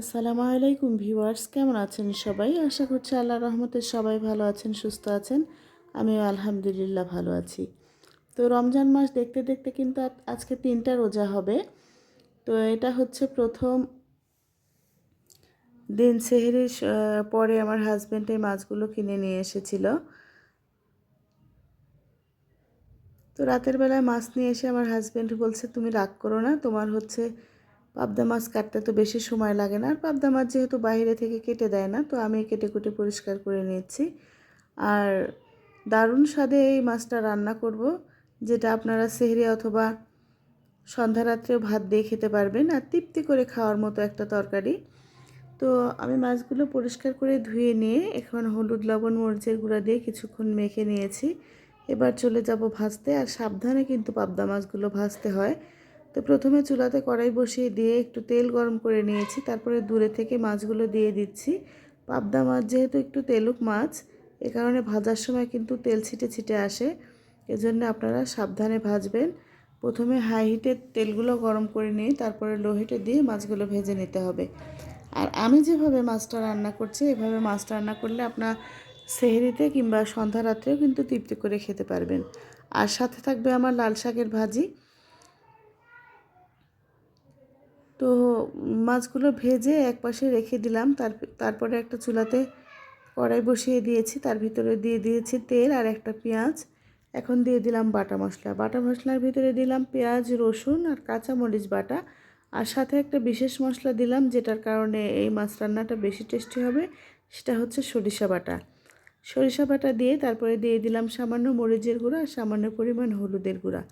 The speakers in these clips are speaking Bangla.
আসসালামু আলাইকুম ভিউয়ার্স, কেমন আছেন সবাই? আশা করছি আল্লাহ রহমতে সবাই ভালো আছেন, সুস্থ আছেন। আমিও আলহামদুলিল্লাহ ভালো আছি। তো রমজান মাস দেখতে দেখতে কিন্তু আজকে তিনটা রোজা হবে। তো এটা হচ্ছে প্রথম দিন সেহেরির পরে আমার হাজব্যান্ড এই মাছগুলো কিনে নিয়ে এসেছিল। তো রাতের বেলায় মাছ নিয়ে এসে আমার হাজব্যান্ড বলছে, তুমি রাগ করো না, তোমার হচ্ছে পাবদা মাছ কাটতে তো বেশি সময় লাগে না, আর পাবদা মাছ যেহেতু বাইরে থেকে কেটে দেয় না, তো আমি কেটে কুটে পরিষ্কার করে নিচ্ছি। আর দারুণ স্বাদে এই মাছটা রান্না করব, যেটা আপনারা সেহরি অথবা সন্ধ্যা রাত্রেও ভাত দিয়ে খেতে পারবেন, আর তৃপ্তি করে খাওয়ার মতো একটা তরকারি। তো আমি মাছগুলো পরিষ্কার করে ধুয়ে নিয়ে এখন হলুদ, লবণ, মরিচের গুঁড়া দিয়ে কিছুক্ষণ মেখে নিয়েছি। এবার চলে যাব ভাজতে, আর সাবধানে কিন্তু পাবদা মাছগুলো ভাজতে হয়। তো প্রথমে চুলাতে কড়াই বসিয়ে দিয়ে একটু তেল গরম করে নিয়েছি, তারপরে দূরে থেকে মাছগুলো দিয়ে দিচ্ছি। পাবদা মাছ যেহেতু একটু তেলুক মাছ, এ কারণে ভাজার সময় কিন্তু তেল ছিটে ছিটে আসে, এজন্য আপনারা সাবধানে ভাজবেন। প্রথমে হাই হিটে তেলগুলো গরম করে নিয়ে তারপরে লো হিটে দিয়ে মাছগুলো ভেজে নিতে হবে। আর আমি যেভাবে মাছটা রান্না করছি, এভাবে মাছটা রান্না করলে আপনার সেহেরিতে কিংবা সন্ধ্যা রাত্রেও কিন্তু তৃপ্তি করে খেতে পারবেন। আর সাথে থাকবে আমার লাল শাকের ভাজি। তো মাছগুলো ভেজে এক পাশে রেখে দিলাম। তার তারপরে একটা চুলাতে কড়াই বসিয়ে দিয়েছি। তার ভিতরে দিয়ে দিয়েছি তেল আর একটা পেঁয়াজ। এখন দিয়ে দিলাম বাটা মশলা। বাটা মশলার ভিতরে দিলাম পেঁয়াজ, রসুন আর কাঁচা মরিচ বাটা। আর সাথে একটা বিশেষ মশলা দিলাম, যেটার কারণে এই মাছ রান্নাটা বেশি টেস্টি হবে। সেটা হচ্ছে সরিষা বাটা। সরিষা বাটা দিয়ে তারপরে দিয়ে দিলাম সামান্য মরিচের গুঁড়া আর সামান্য পরিমাণ হলুদের গুঁড়া।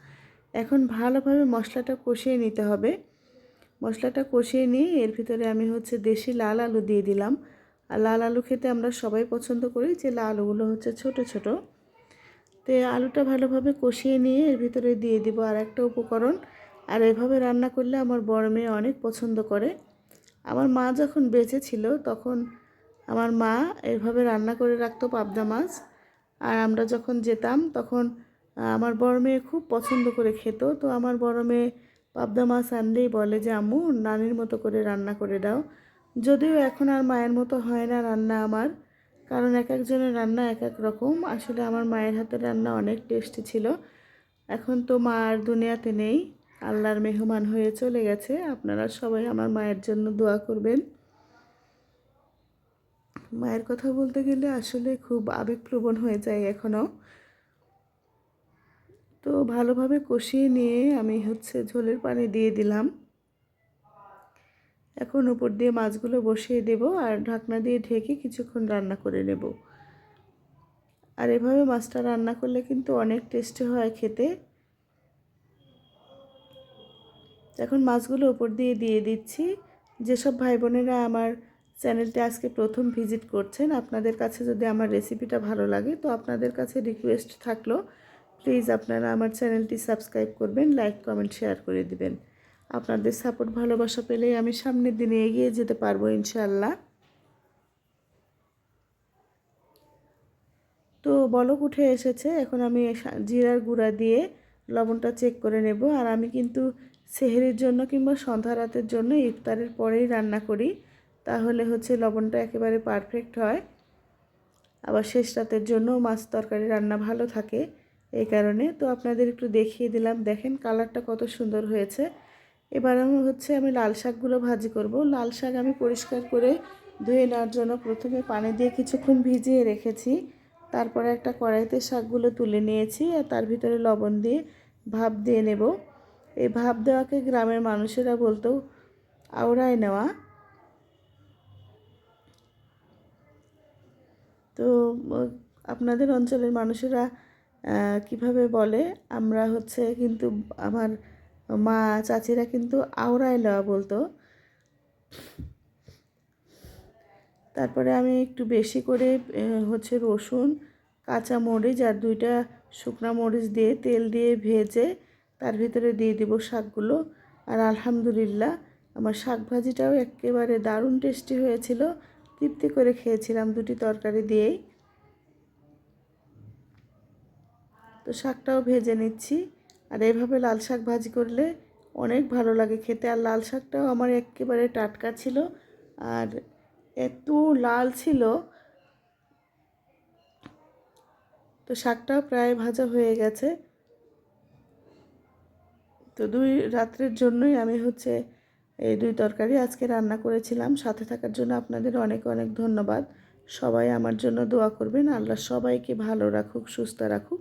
এখন ভালোভাবে মশলাটা কষিয়ে নিতে হবে। মশলাটা কষিয়ে নিয়ে এর ভিতরে আমি হচ্ছে দেশি লাল আলু দিয়ে দিলাম। আর লাল আলু খেতে আমরা সবাই পছন্দ করি যে লাল আলুগুলো হচ্ছে ছোট ছোট। তো আলুটা ভালোভাবে কষিয়ে নিয়ে এর ভিতরে দিয়ে দিব আর একটা উপকরণ। আর এভাবে রান্না করলে আমার বড় মেয়ে অনেক পছন্দ করে। আমার মা যখন বেঁচে ছিল তখন আমার মা এভাবে রান্না করে রাখতো পাবদা মাছ। আর আমরা যখন যেতাম তখন আমার বড় মেয়ে খুব পছন্দ করে খেত। তো আমার বড় মেয়ে পাবদা মাছ আনলেই বলে যে, আম্মু, নানির মতো করে রান্না করে দাও। যদিও এখন আর মায়ের মতো হয় না রান্না আমার, কারণ এক একজনের রান্না এক এক রকম। আসলে আমার মায়ের হাতের রান্না অনেক টেস্টি ছিল। এখন তো মা আর দুনিয়াতে নেই। আল্লাহর মেহমান হয়ে চলে গেছে। আপনারা সবাই আমার মায়ের জন্য দোয়া করবেন। মায়ের কথা বলতে গেলে আসলে খুব আবেগপ্রবণ হয়ে যায় এখনও। তো ভালোভাবে কষিয়ে নিয়ে আমি হচ্ছে ঝোলের পানি দিয়ে দিলাম। এখন উপর দিয়ে মাছগুলো বসিয়ে দেব আর ঢাকনা দিয়ে ঢেকে কিছুক্ষণ রান্না করে নেব। আর এভাবে মাছটা রান্না করলে কিন্তু অনেক টেস্টি হয় খেতে। এখন মাছগুলো উপর দিয়ে দিয়ে দিচ্ছি। যেসব ভাই বোনেরা আমার চ্যানেলটি আজকে প্রথম ভিজিট করছেন, আপনাদের কাছে যদি আমার রেসিপিটা ভালো লাগে, তো আপনাদের কাছে রিকোয়েস্ট থাকল প্লিজ আপনারা আমার চ্যানেলটি সাবস্ক্রাইব করবেন লাইক কমেন্ট শেয়ার করে দিবেন। আপনাদের সাপোর্ট ভালোবাসা পেলেই আমি সামনের দিনে এগিয়ে যেতে পারব ইনশাল্লাহ তো বলক উঠে এসেছে, এখন আমি জিরার গুঁড়া দিয়ে লবণটা চেক করে নেব। আর আমি কিন্তু সেহেরির জন্য কিংবা সন্ধ্যা রাতের জন্য ইফতারের পরেই রান্না করি। তাহলে হচ্ছে লবণটা একেবারে পারফেক্ট হয়। আবার শেষ রাতের জন্য মাছ তরকারি রান্না ভালো থাকে। এই কারণে তো আপনাদের একটু দেখিয়ে দিলাম। দেখেন কালারটা কত সুন্দর হয়েছে। এবার আমি হচ্ছে আমি লাল শাকগুলো ভাজি করব। লাল শাক আমি পরিষ্কার করে ধুয়ে নেওয়ার জন্য প্রথমে পানি দিয়ে কিছুক্ষণ ভিজিয়ে রেখেছি। তারপরে একটা কড়াইতে শাকগুলো তুলে নিয়েছি আর তার ভিতরে লবণ দিয়ে ভাপ দিয়ে নেব। এই ভাপ দেওয়াকে গ্রামের মানুষেরা বলতো আওড়ায় নেওয়া। তো, আপনাদের অঞ্চলের মানুষেরা কীভাবে বলে? আমরা হচ্ছে কিন্তু আমার মা, চাচিরা কিন্তু আওড়ায় লওয়া বলতো। তারপরে আমি একটু বেশি করে হচ্ছে রসুন, কাঁচা মরিচ আর দুইটা শুকনা মরিচ দিয়ে তেল দিয়ে ভেজে তার ভিতরে দিয়ে দিব শাকগুলো। আর আলহামদুলিল্লাহ, আমার শাক ভাজিটাও একেবারে দারুণ টেস্টি হয়েছিল। তৃপ্তি করে খেয়েছিলাম দুটি তরকারি দিয়েই। তো শাকটাও ভেজে নিচ্ছি। আর এইভাবে লাল শাক ভাজি করলে অনেক ভালো লাগে খেতে। আর লাল শাকটাও আমার একেবারে টাটকা ছিল। আর এত লাল ছিল। তো শাকটাও প্রায় ভাজা হয়ে গেছে। তো দুই রাত্রের জন্যই আমি হচ্ছে এই দুই তরকারি আজকে রান্না করেছিলাম। সাথে থাকার জন্য আপনাদের অনেক অনেক ধন্যবাদ। সবাই আমার জন্য দোয়া করবেন। আল্লাহ সবাইকে ভালো রাখুক, সুস্থ রাখুক।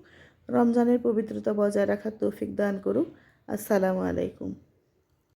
রমজানের পবিত্রতা বজায় রাখার তৌফিক দান করুক। আসসালামু আলাইকুম।